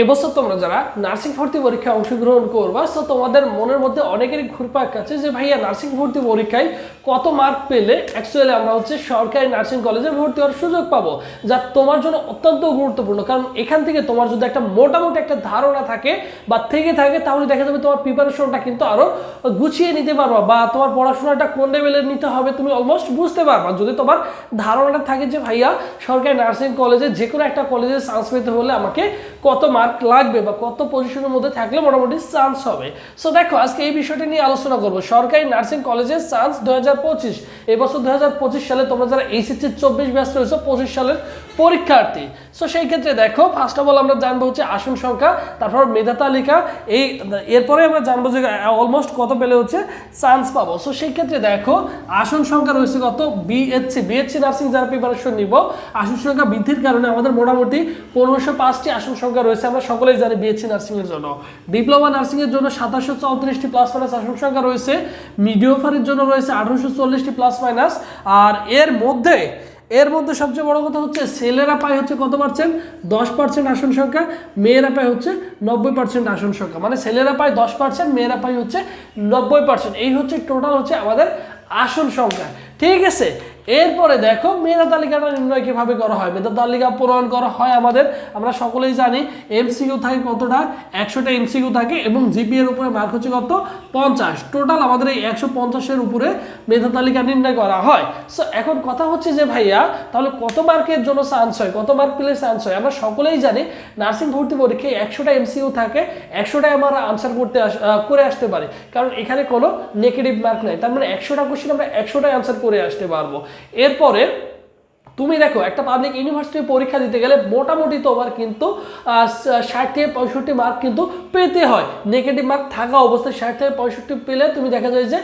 এবছর তোমরা যারা নার্সিং ভর্তি পরীক্ষায় অংশগ্রহণ করবা তো তোমাদের মনের মধ্যে অনেকেরই ঘুরপাক আছে যে, ভাইয়া, নার্সিং ভর্তি পরীক্ষায় কত মার্ক পেলে অ্যাকচুয়ালি আমরা হচ্ছে সরকারি নার্সিং কলেজে ভর্তি হওয়ার সুযোগ পাবো? যা তোমার জন্য অত্যন্ত গুরুত্বপূর্ণ। কারণ এখান থেকে তোমার যদি একটা মোটামুটি একটা ধারণা থাকে বা থেকে থাকে, তাহলে দেখা যাবে তোমার প্রিপারেশনটা কিন্তু আরও গুছিয়ে নিতে পারবা বা তোমার পড়াশোনাটা কোন লেভেলের নিতে হবে তুমি অলমোস্ট বুঝতে পারবা। যদি তোমার ধারণাটা থাকে যে, ভাইয়া, সরকারি নার্সিং কলেজে যে কোনো একটা কলেজে চান্স পেতে হলে আমাকে কত মার্ক লাগবে বা কত পজিশনের মধ্যে থাকলে মোটামুটি চান্স হবে। সো দেখো, আজকে এই বিষয়টি নিয়ে আলোচনা করব। সরকারি নার্সিং কলেজের চান্স দু হাজার পঁচিশ। এবছর দু হাজার পঁচিশ সালে তোমরা যারা এইচএসসি চব্বিশ ব্যস্ত রয়েছে, পঁচিশ সালের পরীক্ষার্থী। সো সেই ক্ষেত্রে দেখো ফার্স্ট অফ অল আমরা জানব হচ্ছে আসন সংখ্যা, তারপর মেধা তালিকা, এই, এরপরে আমরা জানব যে অলমোস্ট কত পেলে হচ্ছে চান্স পাবো। সো সেই ক্ষেত্রে দেখো, আসন সংখ্যা রয়েছে কত? বিএসসি বিএসসি নার্সিং যারা প্রিপারেশন নিব, আসন সংখ্যা বৃদ্ধির কারণে আমাদের মোটামুটি পনেরোশো পাঁচটি আসন সংখ্যা রয়েছে, আমরা সকলেই জানি বিএসসি নার্সিংয়ের জন্য। ডিপ্লোমা নার্সিংয়ের জন্য সাতাশশো চৌত্রিশটি প্লাস মাইনাস আসন সংখ্যা রয়েছে মিডিওফারের জন্য রয়েছে আঠারোশো চল্লিশটি প্লাস মাইনাস আর এর মধ্যে এর মধ্যে সবচেয়ে বড় কথা হচ্ছে ছেলেরা পায় হচ্ছে কত পার্সেন্ট দশ পার্সেন্ট আসন সংখ্যা, মেয়েরা পায় হচ্ছে নব্বই পার্সেন্ট আসন সংখ্যা। মানে ছেলেরা পায় দশ পার্সেন্ট মেয়েরা পায় হচ্ছে নব্বই পার্সেন্ট এই হচ্ছে টোটাল হচ্ছে আমাদের আসন সংখ্যা। ঠিক আছে? এরপরে দেখো মেধা তালিকাটা নির্ণয় কীভাবে করা হয়? মেধা তালিকা প্রণয়ন করা হয় আমাদের, আমরা সকলেই জানি এমসিকিউ থাকে কতটা? একশোটা এমসিকিউ থাকে এবং জিপি এর উপরে মার্ক হচ্ছে কত? পঞ্চাশ। টোটাল আমাদের এই একশো পঞ্চাশের উপরে মেধা তালিকা নির্ণয় করা হয়। সো এখন কথা হচ্ছে যে ভাইয়া, তাহলে কত মার্কের জন্য চান্স হয়? কত মার্ক পেলে চান্স হয়? আমরা সকলেই জানি নার্সিং ভর্তি পরীক্ষায় একশোটা এমসিকিউ থাকে, একশোটাই আমরা আনসার করতে করে আসতে পারি। কারণ এখানে কোনো নেগেটিভ মার্ক নাই। তার মানে একশোটা কোশ্চেন আমরা একশোটাই আনসার করে আসতে পারব। এরপরে তুমি দেখো, একটা পাবলিক ইউনিভার্সিটি পরীক্ষা দিতে গেলে মোটামুটি তোমার কিন্তু ষাট থেকে পঁয়ষট্টি মার্ক কিন্তু পেতে হয়। নেগেটিভ মার্ক থাকা অবস্থায় ষাট থেকে পঁয়ষট্টি পেলে তুমি দেখা যায় যে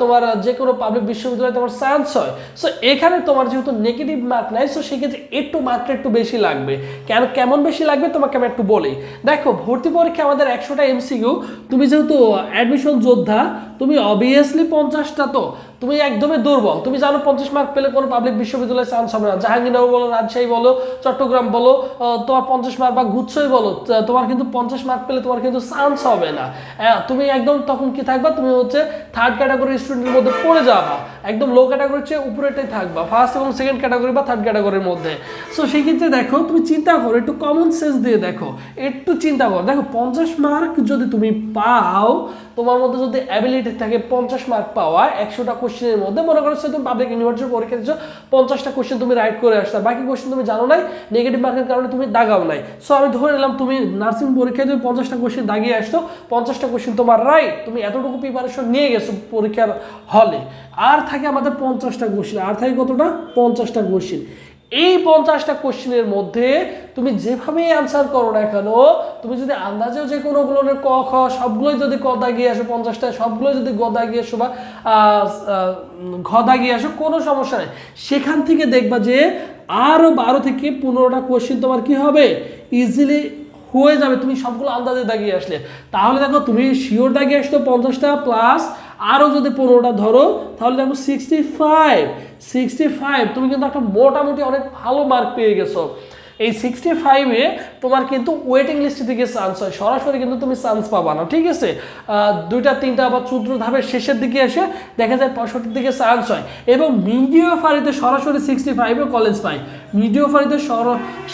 তোমার যে কোনো পাবলিক বিশ্ববিদ্যালয়ে তোমার চান্স হয়। সো এখানে তোমার যেহেতু নেগেটিভ মার্ক নাই সো সেক্ষেত্রে একটু মার্কটা একটু বেশি লাগবে। কেন, কেমন বেশি লাগবে তোমাকে আমি একটু বলি। দেখো, ভর্তি পরীক্ষা আমাদের একশোটা এমসিকিউ তুমি যেহেতু অ্যাডমিশন যোদ্ধা, তুমি অবভিয়াসলি পঞ্চাশটা তো। তুমি একদমই দুর্বল। তুমি জানো পঞ্চাশ মার্ক পেলে কোনো পাবলিক বিশ্ববিদ্যালয়ে চান্স না জাহাঙ্গীরনগর বলো রাজশাহী বলো চট্টগ্রাম বলো তোমার পঞ্চাশ মার্ক বা গুচ্ছই বলো তোমার কিন্তু পঞ্চাশ মার্ক পেলে তোমার কিন্তু চান্স হবে না। হ্যাঁ, তুমি একদম তখন কি থাকবা? তুমি হচ্ছে থার্ড ক্যাটাগরি স্টুডেন্টের মধ্যে পড়ে যাবা। একদম লো ক্যাটাগরির চেয়ে উপরেটাই থাকবা ফার্স্ট এবং সেকেন্ড ক্যাটাগরি বা থার্ড ক্যাটাগরির মধ্যে। সো সেই ক্ষেত্রে দেখো, তুমি চিন্তা করো, একটু কমন সেন্স দিয়ে দেখো। একটু চিন্তা করো। দেখো, পঞ্চাশ মার্ক যদি তুমি পাও, তোমার মধ্যে যদি অ্যাবিলিটি থাকে পঞ্চাশ মার্ক পাওয়া, একশোটা কোশ্চেনের মধ্যে, মনে করো, সে তুমি পাবলিক ইউনিভার্সিটির পরীক্ষা দিচ্ছ পঞ্চাশটা কোশ্চেন তুমি রাইট করে আসছো বাকি কোশ্চেন তুমি জানো নাই নেগেটিভ মার্কের কারণে তুমি দাগাও নাই। সো আমি ধরে নিলাম তুমি নার্সিং পরীক্ষায় তুমি পঞ্চাশটা কোশ্চেন দাগিয়ে আসছো, পঞ্চাশটা কোশ্চেন তোমার রাইট তুমি এতটুকু প্রিপারেশন নিয়ে গেছো পরীক্ষার হলে আর থাকে আমাদের পঞ্চাশটা কোশ্চেন আর থাকে কতটা? পঞ্চাশটা কোশ্চেন এই পঞ্চাশটা কোশ্চেনের মধ্যে তুমি যেভাবেই আনসার করো না কেন তুমি যদি আন্দাজেও যে কোনো গুলোর ক খ সবগুলোই যদি ক দাগিয়ে আসো পঞ্চাশটা সবগুলোই যদি গ দাগিয়ে আসো বা আহ, আহ, ঘ দাগিয়ে আসো কোনো সমস্যা নেই। সেখান থেকে দেখবা যে আরও বারো থেকে পনেরোটা কোশ্চেন তোমার কি হবে? ইজিলি হয়ে যাবে তুমি সবগুলো আন্দাজে দাগিয়ে আসলে। তাহলে দেখো তুমি শিওর দাগিয়ে আসতো পঞ্চাশটা প্লাস আরও যদি পনেরোটা ধরো, তাহলে দেখো সিক্সটি ফাইভ সিক্সটি ফাইভ তুমি কিন্তু একটা মোটামুটি অনেক ভালো মার্ক পেয়ে গেছো। এই সিক্সটি ফাইভে তোমার কিন্তু ওয়েটিং লিস্ট থেকে চান্স হয়। সরাসরি কিন্তু তুমি চান্স পাবা না, ঠিক আছে? দুইটা, তিনটা বা চতুর্থ ধাপের শেষের দিকে এসে দেখা যায় পঁয়ষট্টির দিকে চান্স হয়। এবং মিডিও ফারিতে সরাসরি সিক্সটি ফাইভে কলেজ পায়। মিডিও ফারিতে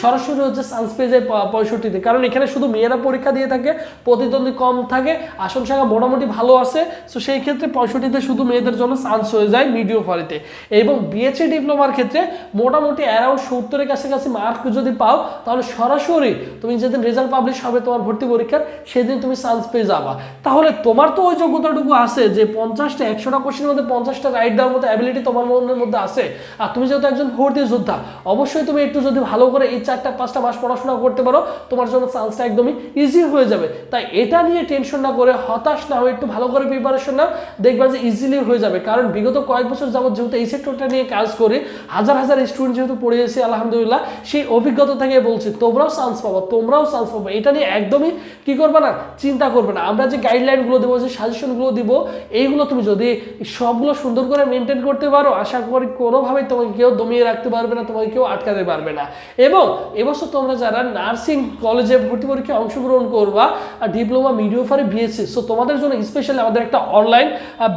সরাসরি হচ্ছে চান্স পেয়ে যায় পঁয়ষট্টিতে। কারণ এখানে শুধু মেয়েরা পরীক্ষা দিয়ে থাকে, প্রতিদ্বন্দ্বী কম থাকে, আসন সংখ্যা মোটামুটি ভালো আছে। সো সেই ক্ষেত্রে পঁয়ষট্টিতে শুধু মেয়েদের জন্য চান্স হয়ে যায় মিডিও ফারিতে এবং বিএসসি ডিপ্লোমার ক্ষেত্রে মোটামুটি অ্যারাউন্ড সত্তরের কাছাকাছি মার্ক যদি পাও, তাহলে সরাসরি তুমি যেদিন রেজাল্ট পাবলিশ হবে তোমার ভর্তি পরীক্ষার, সেদিন তুমি চান্স পেয়ে যাবা। তাহলে তোমার তো ওই যোগ্যতাটুকু আছে যে পঞ্চাশটা, একশোটা কোশ্চেনের মধ্যে পঞ্চাশটা রাইট দেওয়ার মতো অ্যাবিলিটি তোমার মনের মধ্যে আছে। আর তুমি যেহেতু একজন ভর্তি যোদ্ধা, অবশ্যই তুমি একটু যদি ভালো করে এই চারটা, পাঁচটা মাস পড়াশোনা করতে পারো, তোমার জন্য চান্সটা একদমই ইজি হয়ে যাবে। তাই এটা নিয়ে টেনশন না করে, হতাশ না হয়ে একটু ভালো করে প্রিপারেশন নাও, দেখবা যে ইজিলি হয়ে যাবে। কারণ বিগত কয়েক বছর যাবত যেহেতু এই সেক্টরটা নিয়ে কাজ করে, হাজার হাজার স্টুডেন্ট যেহেতু পড়ে এসে আলহামদুলিল্লাহ, সেই অভিজ্ঞতা অভিজ্ঞতা থেকে বলছি, তোমরাও চান্স পাবো, তোমরাও চান্স পাবো। এটা নিয়ে একদমই কি করবে না, চিন্তা করবে না। আমরা যে গাইডলাইনগুলো দেবো, যে সাজেশনগুলো দিব, এইগুলো তুমি যদি সবগুলো সুন্দর করে মেনটেন করতে পারো, আশা করি কোনোভাবেই তোমাকে কেউ দমিয়ে রাখতে পারবে না, তোমাকে কেউ আটকাতে পারবে না। এবং এবছর তোমরা যারা নার্সিং কলেজে ভর্তি পরীক্ষায় অংশগ্রহণ করবা ডিপ্লোমা মিডিওফারে বিএসসি সো তোমাদের জন্য স্পেশালি আমাদের একটা অনলাইন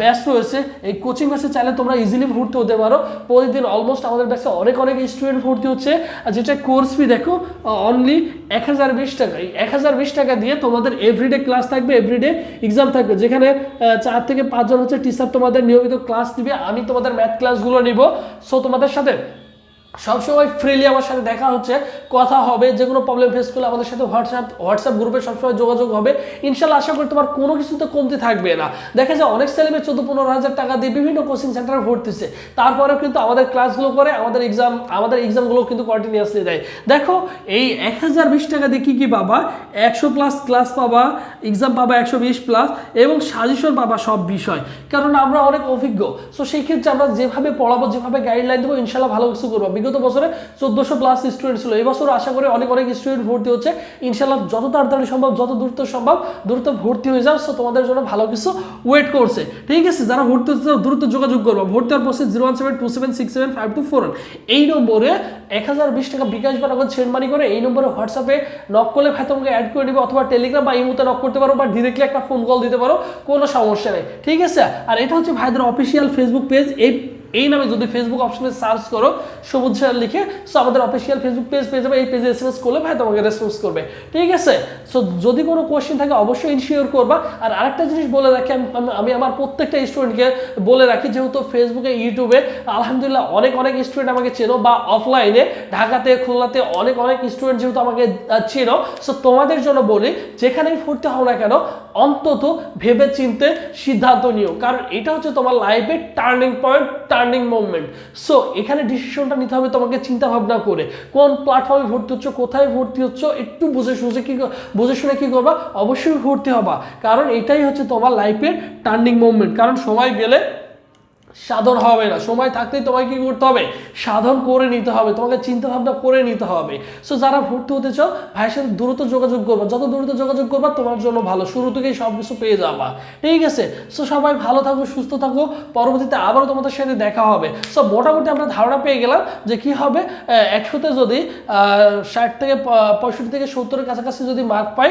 ব্যাচ রয়েছে। এই কোচিং ব্যাচে চাইলে তোমরা ইজিলি ভর্তি হতে পারো। প্রতিদিন অলমোস্ট আমাদের ব্যাচে অনেক অনেক স্টুডেন্ট ভর্তি হচ্ছে যেটা কোর্স ফি দেখো অনলি এক হাজার বিশ টাকা। এক হাজার বিশ টাকা দিয়ে তোমাদের এভরিডে ক্লাস থাকবে এভরিডে এক্সাম থাকবে। যেখানে চার থেকে পাঁচজন হচ্ছে টিচার তোমাদের নিয়মিত ক্লাস দিবে আমি তোমাদের ম্যাথ ক্লাসগুলো নিব। সো তোমাদের সাথে সবসময় ফ্রিলি আমার সাথে দেখা হচ্ছে, কথা হবে যে কোনো প্রবলেম ফেস করলে আমাদের সাথে হোয়াটসঅ্যাপ হোয়াটসঅ্যাপ গ্রুপে সবসময় যোগাযোগ হবে। ইনশাল্লাহ আশা করি তোমার কোনো কিছুতে কমতি থাকবে না। দেখা যায় অনেক ছেলেমেয়ে চোদ্দ পনেরো হাজার টাকা দিয়ে বিভিন্ন কোচিং সেন্টারে ভর্তিছে। তারপরেও কিন্তু আমাদের ক্লাসগুলো করে, আমাদের এক্সাম আমাদের এক্সামগুলো কিন্তু কন্টিনিউয়াসলি দেয়। দেখো, এই এক হাজার বিশ টাকা দিয়ে কী কী পাবা? একশো প্লাস ক্লাস পাবা এক্সাম পাবা একশো বিশ প্লাস এবং সাজেশন পাবা সব বিষয়। কারণ আমরা অনেক অভিজ্ঞ। সো সেই ক্ষেত্রে আমরা যেভাবে পড়াবো, যেভাবে গাইডলাইন দেবো, ইনশাল্লাহ ভালো কিছু করব। বিগত বছরে চোদ্দোশো প্লাস স্টুডেন্ট ছিল। এবছর আশা করি অনেক অনেক স্টুডেন্ট ভর্তি হচ্ছে। ইনশাল্লাহ যত তাড়াতাড়ি সম্ভব, যত দ্রুত সম্ভব, দ্রুত ভর্তি হয়ে যাও সো তোমাদের জন্য ভালো কিছু ওয়েট করছে। ঠিক আছে? যারা ভর্তি হচ্ছে দ্রুত যোগাযোগ করব। ভর্তি হওয়ার process zero one seven two seven six seven five two four এই নম্বরে এক হাজার বিশ টাকা বিকাশ বা নগদ সেন্ড করে এই নম্বরে হোয়াটসঅ্যাপে নক করলে ভাই তোমাকে অ্যাড করে দিবে অথবা টেলিগ্রাম বা ইমুতে নক করতে পারো বা ডিরেক্টলি একটা ফোন কল দিতে পারো। কোনো সমস্যা নেই। ঠিক আছে? আর এটা হচ্ছে ভাইদের অফিসিয়াল ফেসবুক পেজ এই এই নামে যদি ফেসবুক অপশনে সার্চ করো, সবুজ সার লিখে সো আমাদের অফিসিয়াল ফেসবুক পেজ পেয়ে যাবে, এই পেজে এস এম এস করলে ভাই তোমাকে রেসপন্স করবে। ঠিক আছে? সো যদি কোনো কোয়েশ্চেন থাকে, অবশ্যই ইনশিওর করবা। আর আরেকটা জিনিস বলে রাখি, আমি- আমি- আমি আমার প্রত্যেকটা স্টুডেন্টকে বলে রাখি, যেহেতু ফেসবুকে ইউটিউবে আলহামদুলিল্লাহ অনেক অনেক স্টুডেন্ট আমাকে চেনো, বা অফলাইনে ঢাকাতে, খুলনাতে অনেক অনেক স্টুডেন্ট যেহেতু আমাকে চেনো সো তোমাদের জন্য বলি, যেখানেই ফুটতে হও না কেন, অন্তত ভেবে চিনতে সিদ্ধান্ত নিও। কারণ এটা হচ্ছে তোমার লাইফের turning point turning movement so এখানে ডিসিশনটা নিতে হবে তোমাকে চিন্তা ভাবনা করে। কোন প্ল্যাটফর্মে ভর্তি হচ্ছ, কোথায় ভর্তি হচ্ছ, একটু বুঝে শুনে কি বুঝে শুনে কি করবা? অবশ্যই ভর্তি হবা। কারণ এটাই হচ্ছে তোমার লাইফের টার্নিং মুভমেন্ট কারণ সময় গেলে সাধন হবে না। সময় থাকতেই তোমাকে কি করতে হবে? সাধন করে নিতে হবে। তোমাকে চিন্তা ভাবনা করে নিতে হবে। সো যারা ভর্তি হতে চাও, ভাইয়ের সাথে দ্রুত যোগাযোগ করবা। যত দ্রুত যোগাযোগ করবা, তোমার জন্য ভালো। শুরু থেকেই সব কিছু পেয়ে যাবা। ঠিক আছে? সো সবাই ভালো থাকো, সুস্থ থাকো। পরবর্তীতে আবারও তোমাদের সাথে দেখা হবে। সো মোটামুটি আমরা ধারণা পেয়ে গেলাম যে কি হবে? একশোতে যদি ষাট থেকে পঁয়ষট্টি থেকে সত্তরের কাছাকাছি যদি মার্ক পাই